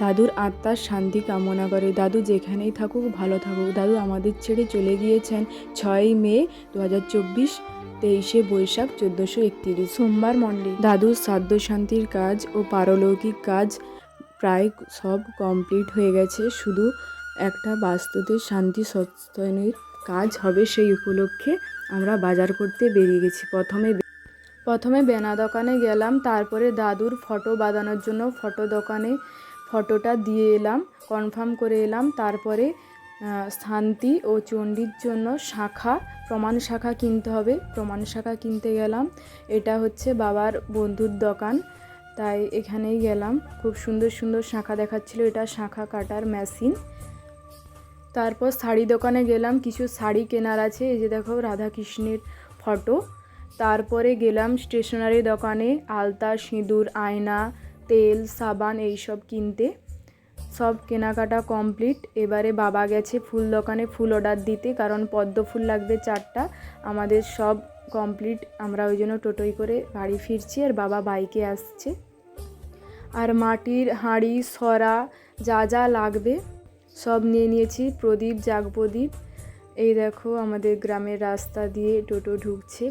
দাদুর আত্মার শান্তি কামনা করে। দাদু যেখানেই থাকুক ভালো থাকুক। দাদু আমাদের ছেড়ে চলে গিয়েছেন ছয়ই মে দু হাজার চব্বিশ তেইশে বৈশাখ চোদ্দোশো একত্রিশ। সোমবার মন্ডে। দাদুর সাধ্য শান্তির কাজ ও পারলৌকিক কাজ প্রায় সব কমপ্লিট হয়ে গেছে। শুধু একটা বাস্তুদের শান্তি সত্যয়নের কাজ হবে সেই উপলক্ষে আমরা বাজার করতে বেরিয়ে গেছি। প্রথমে প্রথমে বেনা দোকানে গেলাম তারপরে দাদুর ফটো বাঁধানোর জন্য ফটো দোকানে ফটোটা দিয়ে এলাম কনফার্ম করে এলাম। তারপরে শান্তি ও চণ্ডীর জন্য শাখা, প্রমাণ শাখা কিনতে হবে। প্রমাণ শাখা কিনতে গেলাম। এটা হচ্ছে বাবার বন্ধুর দোকান। তাই এখানেই গেলাম। খুব সুন্দর সুন্দর শাখা দেখাচ্ছিল। এটা শাখা কাটার মেশিন তারপর শাড়ি দোকানে গেলাম। কিছু শাড়ি কেনার আছে। এই যে দেখো, রাধাকৃষ্ণের ফটো। তারপরে গেলাম স্টেশনারি দোকানে। আলতা, সিঁদুর, আয়না তেল, সাবান এইসব কিনতে। সব কেনাকাটা কমপ্লিট। এবারে বাবা গেছে ফুল দোকানে ফুল অর্ডার দিতে, কারণ পদ্ম ফুল লাগবে চারটা। আমাদের সব কমপ্লিট। আমরা ওই জন্য টোটোই করে বাড়ি ফিরছি আর বাবা বাইকে আসছে। আর মাটির হাঁড়ি, সরা, যা যা লাগবে সব নিয়ে নিয়েছি। প্রদীপ জাগ প্রদীপ এই দেখো আমাদের গ্রামের রাস্তা দিয়ে টোটো ঢুকছে।